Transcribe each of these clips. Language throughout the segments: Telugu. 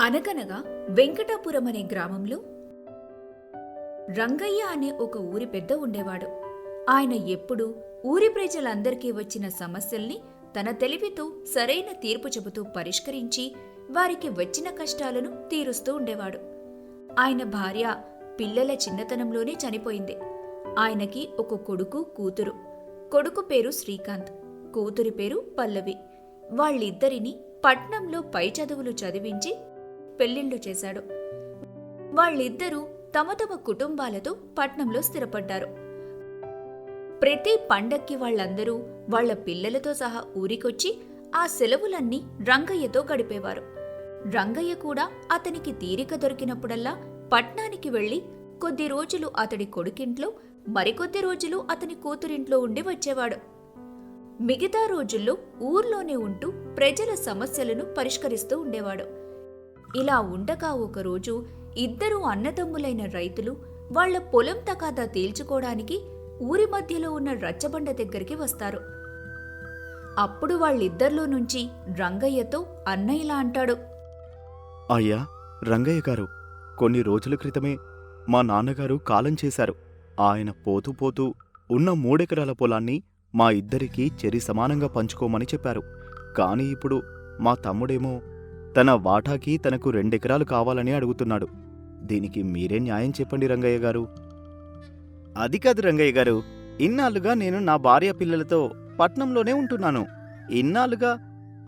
అనగనగా వెంకటాపురం అనే గ్రామంలో రంగయ్య అనే ఒక ఊరి పెద్ద ఉండేవాడు. ఆయన ఎప్పుడూ ఊరి ప్రజలందరికీ వచ్చిన సమస్యల్ని తన తెలివితో సరైన తీర్పు చెబుతూ పరిష్కరించి వారికి వచ్చిన కష్టాలను తీరుస్తూ ఉండేవాడు. ఆయన భార్య పిల్లల చిన్నతనంలోనే చనిపోయింది. ఆయనకి ఒక కొడుకు కూతురు. కొడుకు పేరు శ్రీకాంత్ కూతురి పేరు పల్లవి. వాళ్ళిద్దరిని పట్నంలో పై చదువులు చదివించి పెళ్ళిళ్ళు చేశాడు. వాళ్ళిద్దరూ తమ తమ కుటుంబాలతో పట్నంలో స్థిరపడ్డారు. ప్రతి పండక్కి వాళ్ళందరూ వాళ్ళ పిల్లలతో సహా ఊరికొచ్చి ఆ సెలవులన్నీ రంగయ్యతో గడిపేవారు. రంగయ్య కూడా అతనికి తీరిక దొరికినప్పుడల్లా పట్నానికి వెళ్ళి కొద్ది రోజులు అతడి కొడుకింట్లో మరికొద్ది రోజులు అతని కూతురింట్లో ఉండి వచ్చేవాడు. మిగతా రోజుల్లో ఊర్లోనే ఉంటూ ప్రజల సమస్యలను పరిష్కరిస్తూ ఉండేవాడు. ఇలా ఉండగా ఒకరోజు ఇద్దరు అన్నదమ్ములైన రైతులు వాళ్ళ పొలం తకాదా తేల్చుకోవడానికి ఊరి మధ్యలో ఉన్న రచ్చబండ దగ్గరికి వస్తారు. అప్పుడు వాళ్ళిద్దరిలో నుంచి రంగయ్యతో అన్నయ్యలా ఇలా అంటాడు. అయ్యా రంగయ్య గారు కొన్ని రోజుల క్రితమే మా నాన్నగారు కాలం చేశారు. ఆయన పోతూ పోతూ ఉన్న మూడెకరాల పొలాన్ని మా ఇద్దరికీ చెరి సమానంగా పంచుకోమని చెప్పారు. కానీ ఇప్పుడు మా తమ్ముడేమో తన వాటాకి తనకు రెండెకరాలు కావాలని అడుగుతున్నాడు. దీనికి మీరే న్యాయం చెప్పండి రంగయ్య గారు. అది కాదు రంగయ్య గారు. ఇన్నాళ్ళుగా నేను నా భార్య పిల్లలతో పట్నంలోనే ఉంటున్నాను. ఇన్నాళ్ళుగా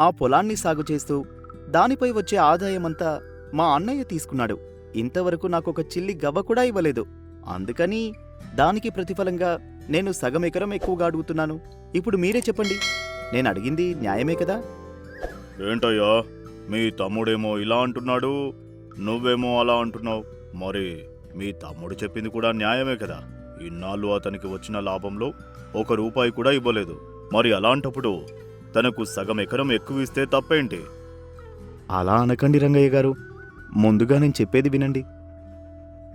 ఆ పొలాన్ని సాగు చేస్తూ దానిపై వచ్చే ఆదాయమంతా మా అన్నయ్య తీసుకున్నాడు. ఇంతవరకు నాకొక చిల్లి గవ్వ కూడా ఇవ్వలేదు. అందుకని దానికి ప్రతిఫలంగా నేను సగం ఎకరం ఎక్కువగా అడుగుతున్నాను. ఇప్పుడు మీరే చెప్పండి. నేను అడిగింది న్యాయమే కదా? ఏంటయ్యా? మీ తమ్ముడేమో ఇలా అంటున్నాడు నువ్వేమో అలా అంటున్నావు. మరి మీ తమ్ముడు చెప్పింది కూడా న్యాయమే కదా? ఇన్నాళ్ళు అతనికి వచ్చిన లాభంలో ఒక రూపాయి కూడా ఇవ్వలేదు. మరి అలాంటప్పుడు తనకు సగం ఎకరం ఎక్కువ ఇస్తే తప్పేంటి? అలా అనకండి రంగయ్య గారు. ముందుగా నేను చెప్పేది వినండి.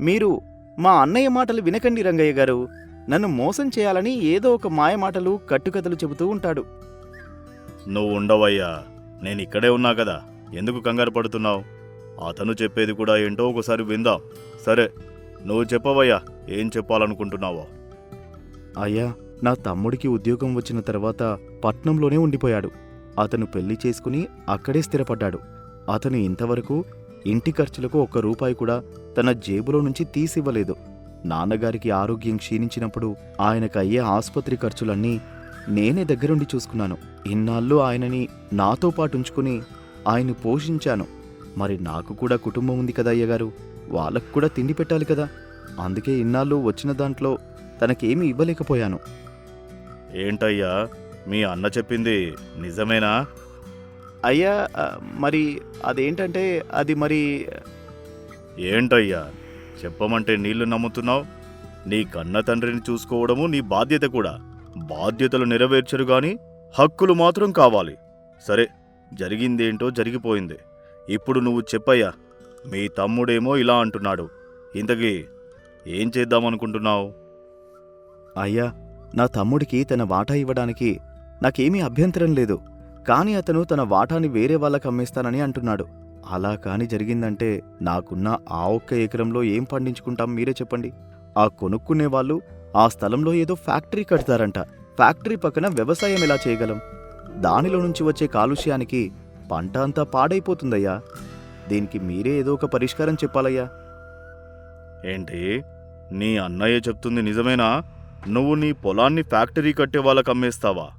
మీరు మా అన్నయ్య మాటలు వినకండి రంగయ్య గారు. నన్ను మోసం చేయాలని ఏదో ఒక మాయ మాటలు కట్టుకథలు చెబుతూ ఉంటాడు. నువ్వు ఉండవయ్యా. నేను ఇక్కడే ఉన్నా కదా. ఎందుకు కంగారు పడుతున్నావు? అతను చెప్పేది కూడా ఏంటో ఒకసారి విందాం. సరే నువ్వు చెప్పవయ్యా. ఏం చెప్పాలనుకుంటున్నావో? అయ్యా నా తమ్ముడికి ఉద్యోగం వచ్చిన తర్వాత పట్నంలోనే ఉండిపోయాడు. అతను పెళ్ళి చేసుకుని అక్కడే స్థిరపడ్డాడు. అతను ఇంతవరకు ఇంటి ఖర్చులకు ఒక్క రూపాయి కూడా తన జేబులో నుంచి తీసివ్వలేదు. నాన్నగారికి ఆరోగ్యం క్షీణించినప్పుడు ఆయనకు అయ్యే ఆసుపత్రి ఖర్చులన్నీ నేనే దగ్గరుండి చూసుకున్నాను. ఇన్నాళ్ళు ఆయనని నాతో పాటు ఉంచుకుని ఆయన్ని పోషించాను. మరి నాకు కూడా కుటుంబం ఉంది కదా అయ్యగారు. వాళ్ళకు కూడా తిండి పెట్టాలి కదా. అందుకే ఇన్నాళ్ళు వచ్చిన దాంట్లో తనకేమీ ఇవ్వలేకపోయాను. ఏంటయ్యా? మీ అన్న చెప్పింది నిజమేనా? అయ్యా మరి అదేంటంటే అది మరి ఏంటయ్యా? చెప్పమంటే నీళ్ళు నమ్ముతున్నావు? నీ కన్న తండ్రిని చూసుకోవడము నీ బాధ్యత కూడా. బాధ్యతలు నెరవేర్చరు గాని హక్కులు మాత్రం కావాలి. సరే జరిగిందేంటో జరిగిపోయింది. ఇప్పుడు నువ్వు చెప్పయ్యా మీ తమ్ముడేమో ఇలా అంటున్నాడు. ఇంతకీ ఏం చేద్దామనుకుంటున్నావు? అయ్యా నా తమ్ముడికి తన వాటా ఇవ్వడానికి నాకేమీ అభ్యంతరం లేదు. కానీ అతను తన వాటాని వేరే వాళ్ళకి అమ్మేస్తానని అంటున్నాడు. అలా కాని జరిగిందంటే నాకున్న ఆ ఒక్క ఎకరంలో ఏం పండించుకుంటాం మీరే చెప్పండి. ఆ కొనుక్కునే వాళ్ళు ఆ స్థలంలో ఏదో ఫ్యాక్టరీ కడతారంట. ఫ్యాక్టరీ పక్కన వ్యవసాయం ఎలా చేయగలం? దానిలో నుంచి వచ్చే కాలుష్యానికి పంట అంతా పాడైపోతుందయ్యా. దీనికి మీరే ఏదో ఒక పరిష్కారం చెప్పాలయ్యా. ఏంటి? నీ అన్నయ్య చెప్తుంది నిజమేనా? నువ్వు నీ పొలాన్ని ఫ్యాక్టరీ కట్టే వాళ్ళకి అమ్మేస్తావా?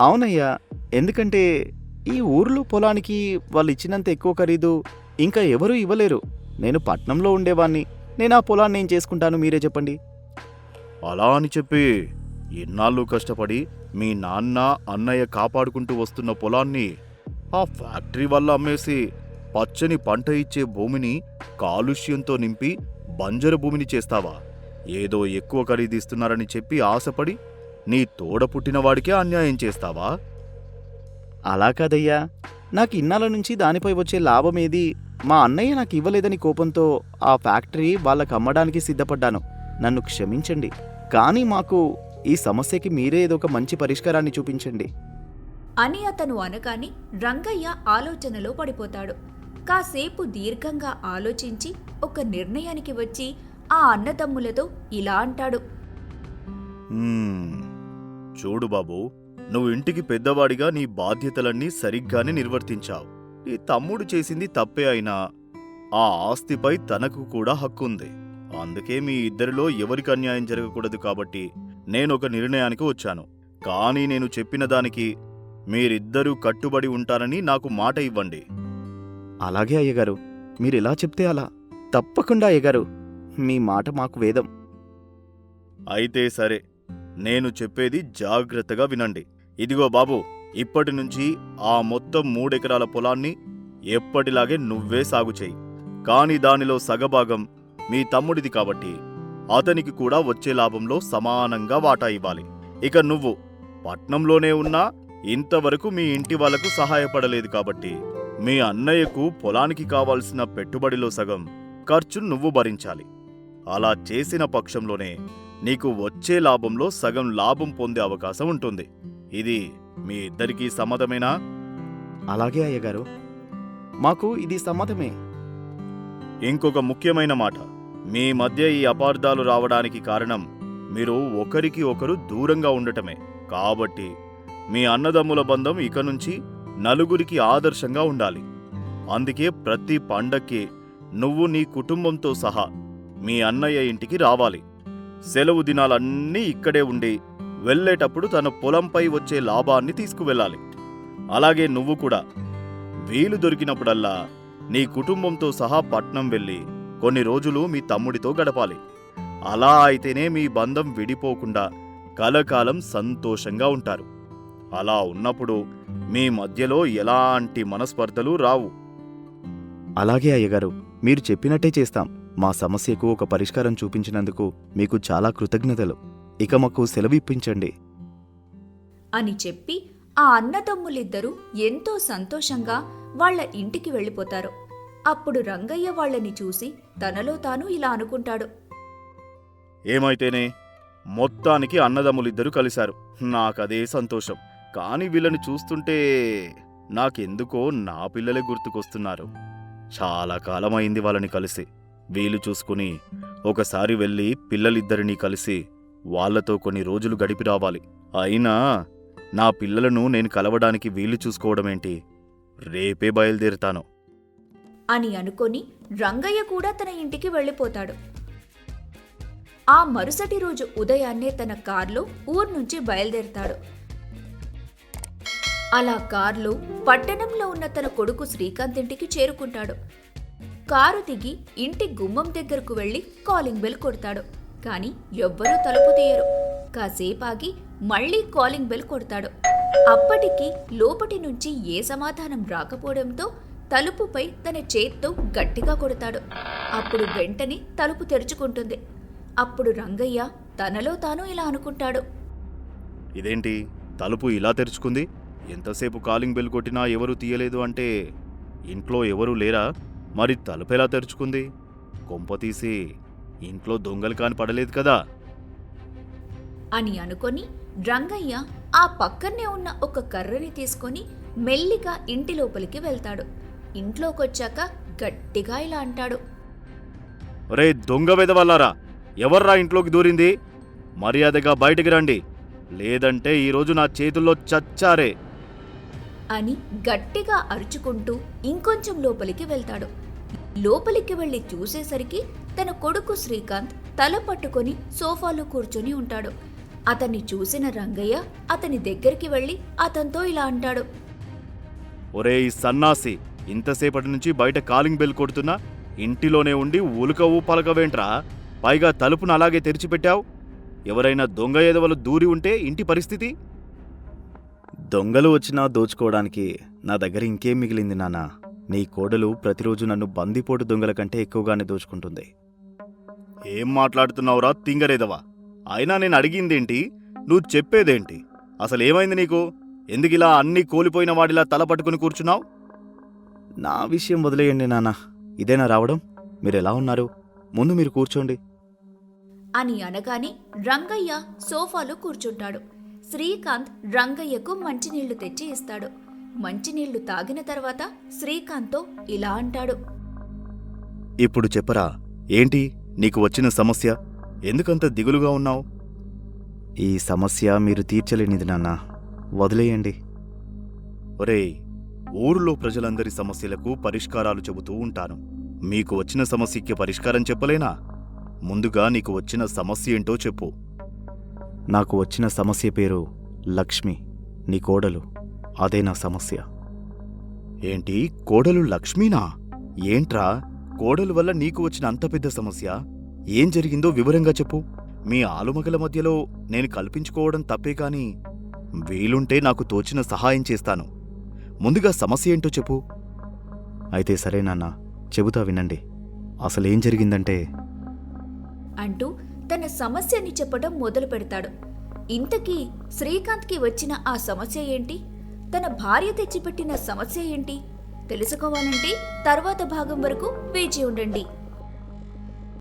అవునయ్యా. ఎందుకంటే ఈ ఊర్లో పొలానికి వాళ్ళు ఇచ్చినంత ఎక్కువ ఖరీదు ఇంకా ఎవరూ ఇవ్వలేరు. నేను పట్నంలో ఉండేవాణ్ణి. నేను ఆ పొలాన్ని ఏం చేసుకుంటాను మీరే చెప్పండి. అలా అని చెప్పి ఎన్నాళ్ళు కష్టపడి మీ నాన్న అన్నయ్య కాపాడుకుంటూ వస్తున్న పొలాన్ని ఆ ఫ్యాక్టరీ వల్ల అమ్మేసి పచ్చని పంట ఇచ్చే భూమిని కాలుష్యంతో నింపి బంజరు భూమిని చేస్తావా? ఏదో ఎక్కువ ఖరీదిస్తున్నారని చెప్పి ఆశపడి నీ తోడ పుట్టినవాడికే అన్యాయం చేస్తావా? అలా కాదయ్యా. నాకు ఇన్నాళ్ళ నుంచి దానిపై వచ్చే లాభం ఏది మా అన్నయ్య నాకు ఇవ్వలేదని కోపంతో ఆ ఫ్యాక్టరీ వాళ్ళకి అమ్మడానికి సిద్ధపడ్డాను. నన్ను క్షమించండి. కానీ మాకు ఈ సమస్యకి మీరే ఏదో ఒక మంచి పరిష్కారాన్ని చూపించండి. అని అతను అనగానే రంగయ్య ఆలోచనలో పడిపోతాడు. కాసేపు దీర్ఘంగా ఆలోచించి ఒక నిర్ణయానికి వచ్చి ఆ అన్నదమ్ములతో ఇలా అంటాడు. చూడు బాబు నువ్వు ఇంటికి పెద్దవాడిగా నీ బాధ్యతలన్నీ సరిగ్గానే నిర్వర్తించావు. నీ తమ్ముడు చేసింది తప్పే అయినా ఆ ఆస్తిపై తనకు కూడా హక్కుంది. అందుకే మీ ఇద్దరిలో ఎవరికి అన్యాయం జరగకూడదు కాబట్టి నేనొక నిర్ణయానికి వచ్చాను. కానీ నేను చెప్పిన దానికి మీరిద్దరూ కట్టుబడి ఉంటారని నాకు మాట ఇవ్వండి. అలాగే అయ్యగారు మీరెలా చెప్తే అలా? తప్పకుండా అయ్యగారు మీ మాట మాకు వేదం. అయితే సరే నేను చెప్పేది జాగ్రత్తగా వినండి. ఇదిగో బాబు ఇప్పటి నుంచి ఆ మొత్తం మూడెకరాల పొలాన్ని ఎప్పటిలాగే నువ్వే సాగు చేయి. కాని దానిలో సగభాగం మీ తమ్ముడిది కాబట్టి అతనికి కూడా వచ్చే లాభంలో సమానంగా వాటా ఇవ్వాలి. ఇక నువ్వు పట్నంలోనే ఉన్నా ఇంతవరకు మీ ఇంటి వాళ్ళకు సహాయపడలేదు కాబట్టి మీ అన్నయ్యకు పొలానికి కావాల్సిన పెట్టుబడిలో సగం ఖర్చు నువ్వు భరించాలి. అలా చేసిన పక్షంలోనే నీకు వచ్చే లాభంలో సగం లాభం పొందే అవకాశం ఉంటుంది. ఇది మీ ఇద్దరికీ సమ్మతమేనా? అలాగే అయ్యగారు. మాకు ఇది సమ్మతమే. ఇంకొక ముఖ్యమైన మాట. మీ మధ్య ఈ అపార్థాలు రావడానికి కారణం మీరు ఒకరికి ఒకరు దూరంగా ఉండటమే. కాబట్టి మీ అన్నదమ్ముల బంధం ఇక నుంచి నలుగురికి ఆదర్శంగా ఉండాలి. అందుకే ప్రతి పండక్కి నువ్వు నీ కుటుంబంతో సహా మీ అన్నయ్య ఇంటికి రావాలి. సెలవు దినాలన్నీ ఇక్కడే ఉండి వెళ్ళేటప్పుడు తన పొలంపై వచ్చే లాభాన్ని తీసుకువెళ్ళాలి. అలాగే నువ్వు కూడా. వీలు దొరికినప్పుడల్లా నీ కుటుంబంతో సహా పట్నం వెళ్ళి కొన్ని రోజులు మీ తమ్ముడితో గడపాలి. అలా అయితేనే మీ బంధం విడిపోకుండా కలకాలం సంతోషంగా ఉంటారు. అలా ఉన్నప్పుడు మీ మధ్యలో ఎలాంటి మనస్పర్ధలు రావు. అలాగే అయ్యగారు మీరు చెప్పినట్టే చేస్తాం. మా సమస్యకు ఒక పరిష్కారం చూపించినందుకు మీకు చాలా కృతజ్ఞతలు. ఇక మాకు సెలవు ఇప్పించండి అని చెప్పి ఆ అన్నదమ్ములిద్దరూ ఎంతో సంతోషంగా వాళ్ళ ఇంటికి వెళ్ళిపోతారు. అప్పుడు రంగయ్య వాళ్ళని చూసి తనలో తాను ఇలా అనుకుంటాడు. ఏమైతేనే మొత్తానికి అన్నదమ్ములిద్దరూ కలిశారు. నాకదే సంతోషం. కాని వీళ్ళని చూస్తుంటే నాకెందుకో నా పిల్లలే గుర్తుకొస్తున్నారు. చాలా కాలమైంది వాళ్ళని కలిసి. వీలు చూసుకుని ఒకసారి వెళ్ళి పిల్లలిద్దరినీ కలిసి వాళ్ళతో కొన్ని రోజులు గడిపి రావాలి. అయినా నా పిల్లలను నేను కలవడానికి వీలు చూసుకోవడమేంటి? రేపే బయలుదేరుతాను. అని అనుకొని రంగయ్య కూడా తన ఇంటికి వెళ్ళిపోతాడు. ఆ మరుసటి రోజు ఉదయాన్నే తన కార్లో ఊరు నుంచి బయలుదేరతాడు. అలా కార్లో పట్టణంలో ఉన్న తన కొడుకు శ్రీకాంత్ ఇంటికి చేరుకుంటాడు. కారు దిగి ఇంటి గుమ్మం దగ్గరకు వెళ్ళి కాలింగ్ బెల్ కొడతాడు. కాని ఎవ్వరూ తలుపు తీయరు. కాసేపాగి మళ్ళీ కాలింగ్ బెల్ కొడతాడు. అప్పటికి లోపటి నుంచి ఏ సమాధానం రాకపోవడంతో తలుపుపై తన చేత్తో గట్టిగా కొడతాడు. అప్పుడు వెంటనే తలుపు తెరుచుకుంటుంది. అప్పుడు రంగయ్య తనలో తాను ఇలా అనుకుంటాడు. ఇదేంటి? తలుపు ఇలా తెరుచుకుంది? ఎంతసేపు కాలింగ్ బెల్ కొట్టినా ఎవరు తీయలేదు అంటే ఇంట్లో ఎవరూ లేరా? మరి తలుపు ఎలా తెరుచుకుంది? కొంప తీసి ఇంట్లో దొంగలు కాని పడలేదు కదా. అని అనుకొని రంగయ్య ఆ పక్కనే ఉన్న ఒక కర్రని తీసుకొని మెల్లిగా ఇంటి లోపలికి వెళ్తాడు. ఇంట్లోకొచ్చాక గట్టిగా ఇలా అంటాడు. రే దొంగ వెదవల్లారా ఎవర్రా ఇంట్లోకి దూరింది? మర్యాదగా బయటికి రండి. లేదంటే ఈరోజు నా చేతుల్లో చచ్చారే. అని గట్టిగా అరుచుకుంటూ ఇంకొంచెం లోపలికి వెళ్తాడు. లోపలికి వెళ్ళి చూసేసరికి తన కొడుకు శ్రీకాంత్ తల పట్టుకొని సోఫాలో కూర్చొని ఉంటాడు. అతన్ని చూసిన రంగయ్య అతని దగ్గరికి వెళ్ళి అతనితో ఇలా అంటాడు. ఒరే ఈ సన్నాసి ఇంతసేపటి నుంచి బయట కాలింగ్ బెల్ కొడుతున్నా? ఇంటిలోనే ఉండి ఉలుకవు పలకవేంట్రా? పైగా తలుపును అలాగే తెరిచిపెట్టావు. ఎవరైనా దొంగ ఎదవలు దూరి ఉంటే ఇంటి పరిస్థితి? దొంగలు వచ్చినా దోచుకోవడానికి నా దగ్గర ఇంకేం మిగిలింది నాన్న? నీ కోడలు ప్రతిరోజు నన్ను బందిపోటు దొంగల కంటే ఎక్కువగానే దోచుకుంటుంది. ఏం మాట్లాడుతున్నావురా? తింగరేదవా అయినా నేను అడిగిందేంటి? నువ్వు చెప్పేదేంటి? అసలు ఏమైంది నీకు? ఎందుకిలా అన్ని కోల్పోయిన వాడిలా తల పట్టుకుని కూర్చున్నావు? నా విషయం వదిలేయండి నాన్న. ఇదేనా రావడం? మీరు ఎలా ఉన్నారు? ముందు మీరు కూర్చోండి. అని అనగానే రంగయ్య సోఫాలో కూర్చుంటాడు. శ్రీకాంత్ రంగయ్యకు మంచినీళ్ళు తెచ్చి ఇస్తాడు. మంచినీళ్ళు తాగిన తర్వాత శ్రీకాంత్తో ఇలా అంటాడు. ఇప్పుడు చెప్పరా? ఏంటి? నీకు వచ్చిన సమస్య? ఎందుకంత దిగులుగా ఉన్నావు? ఈ సమస్య మీరు తీర్చలేనిది నాన్న. వదిలేయండి. ఒరేయ్ ఊరిలో ప్రజలందరి సమస్యలకు పరిష్కారాలు చెబుతూ ఉంటాను. మీకు వచ్చిన సమస్యకి పరిష్కారం చెప్పలేనా? ముందుగా నీకు వచ్చిన సమస్య ఏంటో చెప్పు. నాకు వచ్చిన సమస్య పేరు లక్ష్మి నీ కోడలు. అదే నా సమస్య. ఏంటి? కోడలు లక్ష్మీనా? ఏంట్రా? కోడలు వల్ల నీకు వచ్చిన అంత పెద్ద సమస్య? ఏం జరిగిందో వివరంగా చెప్పు. మీ ఆలుమగల మధ్యలో నేను కల్పించుకోవడం తప్పే కాని వీలుంటే నాకు తోచిన సహాయం చేస్తాను. ముందుగా సమస్య ఏంటో చెప్పు. అయితే సరే నాన్న చెబుతా వినండి. అసలేం జరిగిందంటే? అంటూ తన సమస్యని చెప్పడం మొదలు పెడతాడు. ఇంతకీ శ్రీకాంత్కి వచ్చిన ఆ సమస్య ఏంటి? తన భార్య తెచ్చిపెట్టిన సమస్య ఏంటి? తెలుసుకోవాలంటే తర్వాత భాగం వరకు వేచి ఉండండి.